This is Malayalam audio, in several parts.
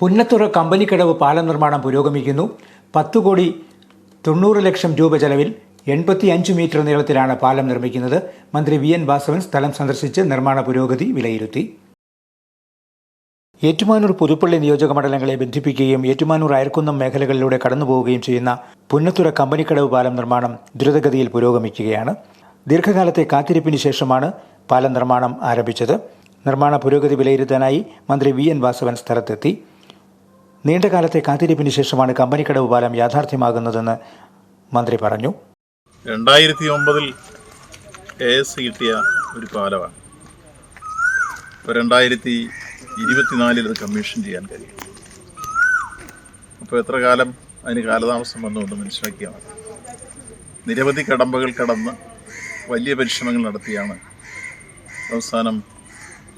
പുന്നത്തുറ കമ്പനിക്കടവ് പാലം നിർമ്മാണം പുരോഗമിക്കുന്നു. പത്ത് കോടി തൊണ്ണൂറ് ലക്ഷം രൂപ ചെലവിൽ എൺപത്തി അഞ്ച് മീറ്റർ നീളത്തിലാണ് പാലം നിർമ്മിക്കുന്നത്. മന്ത്രി വി എൻ വാസവൻ സ്ഥലം സന്ദർശിച്ച് നിർമ്മാണ പുരോഗതി വിലയിരുത്തി. ഏറ്റുമാനൂർ പുതുപ്പള്ളി നിയോജക മണ്ഡലങ്ങളെ ബന്ധിപ്പിക്കുകയും ഏറ്റുമാനൂർ അയർക്കുന്നം മേഖലകളിലൂടെ കടന്നുപോവുകയും ചെയ്യുന്ന പുന്നത്തുറ കമ്പനിക്കടവ് പാലം നിർമ്മാണം ദ്രുതഗതിയിൽ പുരോഗമിക്കുകയാണ്. ദീർഘകാലത്തെ കാത്തിരിപ്പിന് ശേഷമാണ് പാലം നിർമ്മാണം ആരംഭിച്ചത്. നിർമ്മാണ പുരോഗതി വിലയിരുത്താനായി മന്ത്രി വി എൻ വാസവൻ സ്ഥലത്തെത്തി. നീണ്ടകാലത്തെ കാത്തിരിപ്പിന് ശേഷമാണ് കമ്പനിക്കടവ് പാലം യാഥാർത്ഥ്യമാകുന്നതെന്ന് മന്ത്രി പറഞ്ഞു. രണ്ടായിരത്തി ഒമ്പതിൽ എ എസ് കിട്ടിയ ഒരു പാലമാണ്. ഇപ്പോൾ രണ്ടായിരത്തി ഇരുപത്തിനാലിൽ അത് കമ്മീഷൻ ചെയ്യാൻ കഴിയും. അപ്പോൾ എത്ര കാലം അതിന് കാലതാമസം വന്നു എന്ന് മനസ്സിലാക്കിയാൽ മതി. നിരവധി കടമ്പകൾ കടന്ന് വലിയ പരിശ്രമങ്ങൾ നടത്തിയാണ് അവസാനം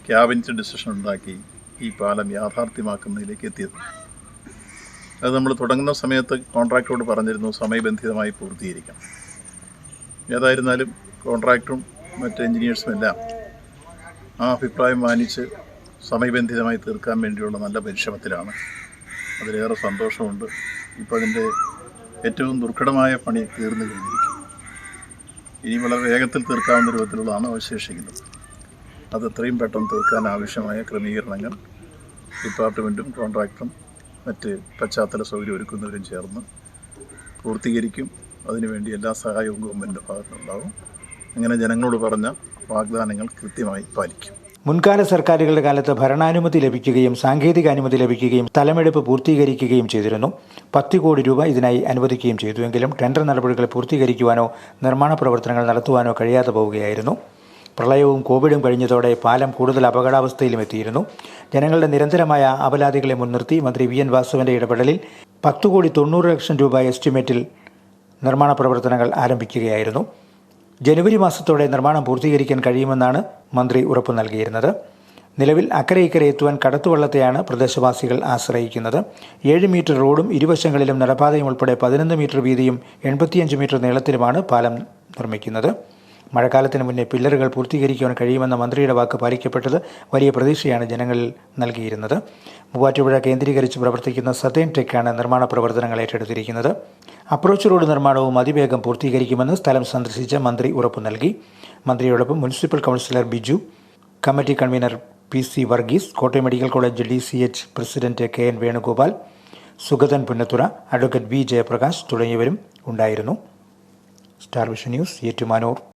ക്യാബിനറ്റ് ഡിസിഷൻ ഉണ്ടാക്കി ഈ പാലം യാഥാർത്ഥ്യമാക്കുന്നതിലേക്ക് എത്തിയത്. അത് നമ്മൾ തുടങ്ങുന്ന സമയത്ത് കോൺട്രാക്ടറോട് പറഞ്ഞിരുന്നു സമയബന്ധിതമായി പൂർത്തീകരിക്കണം ഏതായിരുന്നാലും കോൺട്രാക്ടറും മറ്റ് എൻജിനീയേഴ്സും എല്ലാം ആ അഭിപ്രായം മാനിച്ച് സമയബന്ധിതമായി തീർക്കാൻ വേണ്ടിയുള്ള നല്ല പരിശ്രമത്തിലാണ്. അതിലേറെ സന്തോഷമുണ്ട്. ഇപ്പോൾ അതിന്റെ ഏറ്റവും ദുർഘടമായ പണി തീർന്നു കഴിഞ്ഞിരിക്കും ഇനി വളരെ വേഗത്തിൽ തീർക്കാവുന്ന രൂപത്തിലുള്ളതാണ് അവശേഷിക്കുന്നത്. അത് എത്രയും പെട്ടെന്ന് തീർക്കാൻ ആവശ്യമായ ക്രമീകരണങ്ങൾ ഡിപ്പാർട്ട്മെന്റും കോൺട്രാക്ടറും മറ്റ് പശ്ചാത്തല സൗകര്യം ഒരുക്കുന്നവരും ചേർന്ന് പൂർത്തീകരിക്കും. അതിനുവേണ്ടി എല്ലാ സഹായവും ഗവൺമെന്റിന്റെ ഭാഗത്തുനിന്നുണ്ടാവും. അങ്ങനെ ജനങ്ങളോട് പറഞ്ഞ വാഗ്ദാനങ്ങൾ കൃത്യമായി പാലിക്കും. മുൻകാല സർക്കാരുകളുടെ കാലത്ത് ഭരണാനുമതി ലഭിക്കുകയും സാങ്കേതിക അനുമതി ലഭിക്കുകയും സ്ഥലമെടുപ്പ് പൂർത്തീകരിക്കുകയും ചെയ്തിരുന്നു. പത്ത് കോടി രൂപ ഇതിനായി അനുവദിക്കുകയും ചെയ്തുവെങ്കിലും ടെൻഡർ നടപടികൾ പൂർത്തീകരിക്കുവാനോ നിർമ്മാണ പ്രവർത്തനങ്ങൾ നടത്തുവാനോ കഴിയാതെ പോവുകയായിരുന്നു. പ്രളയവും കോവിഡും കഴിഞ്ഞതോടെ പാലം കൂടുതൽ അപകടാവസ്ഥയിലും എത്തിയിരുന്നു. ജനങ്ങളുടെ നിരന്തരമായ അപലാദികളെ മുൻനിർത്തി മന്ത്രി വി എൻ വാസുവിന്റെ ഇടപെടലിൽ പത്തു കോടി തൊണ്ണൂറ് ലക്ഷം രൂപ എസ്റ്റിമേറ്റിൽ നിർമ്മാണ പ്രവർത്തനങ്ങൾ ആരംഭിക്കുകയായിരുന്നു. ജനുവരി മാസത്തോടെ നിർമ്മാണം പൂർത്തീകരിക്കാൻ കഴിയുമെന്നാണ് മന്ത്രി ഉറപ്പു നൽകിയിരുന്നത്. നിലവിൽ അക്കരെ ഇക്കരെ എത്തുവാൻ കടത്തുവള്ളത്തെയാണ് പ്രദേശവാസികൾ ആശ്രയിക്കുന്നത്. ഏഴ് മീറ്റർ റോഡും ഇരുവശങ്ങളിലും നടപ്പാതയും ഉൾപ്പെടെ പതിനൊന്ന് മീറ്റർ വീതിയും എൺപത്തിയഞ്ച് മീറ്റർ നീളത്തിലുമാണ് പാലം നിർമ്മിക്കുന്നത്. മഴക്കാലത്തിന് മുന്നേ പില്ലറുകൾ പൂർത്തീകരിക്കുവാൻ കഴിയുമെന്ന മന്ത്രിയുടെ വാക്ക് പാലിക്കപ്പെട്ടത് വലിയ പ്രതീക്ഷയാണ് ജനങ്ങളിൽ നൽകിയിരുന്നത്. മൂവാറ്റുപുഴ കേന്ദ്രീകരിച്ച് പ്രവർത്തിക്കുന്ന സതേൺ ടെക്കാണ് നിർമ്മാണ പ്രവർത്തനങ്ങൾ ഏറ്റെടുത്തിരിക്കുന്നത്. അപ്രോച്ച് റോഡ് നിർമ്മാണവും അതിവേഗം പൂർത്തീകരിക്കുമെന്ന് സ്ഥലം സന്ദർശിച്ച മന്ത്രി ഉറപ്പു നൽകി. മന്ത്രിയോടൊപ്പം municipal councillor Biju committee convener P C Varghese Kottayam medical college D C H president K N Venugopal Sugathan Punnathura advocate V Jayaprakash തുടങ്ങിയവരും ഉണ്ടായിരുന്നു. Star vision news Ettumanoor.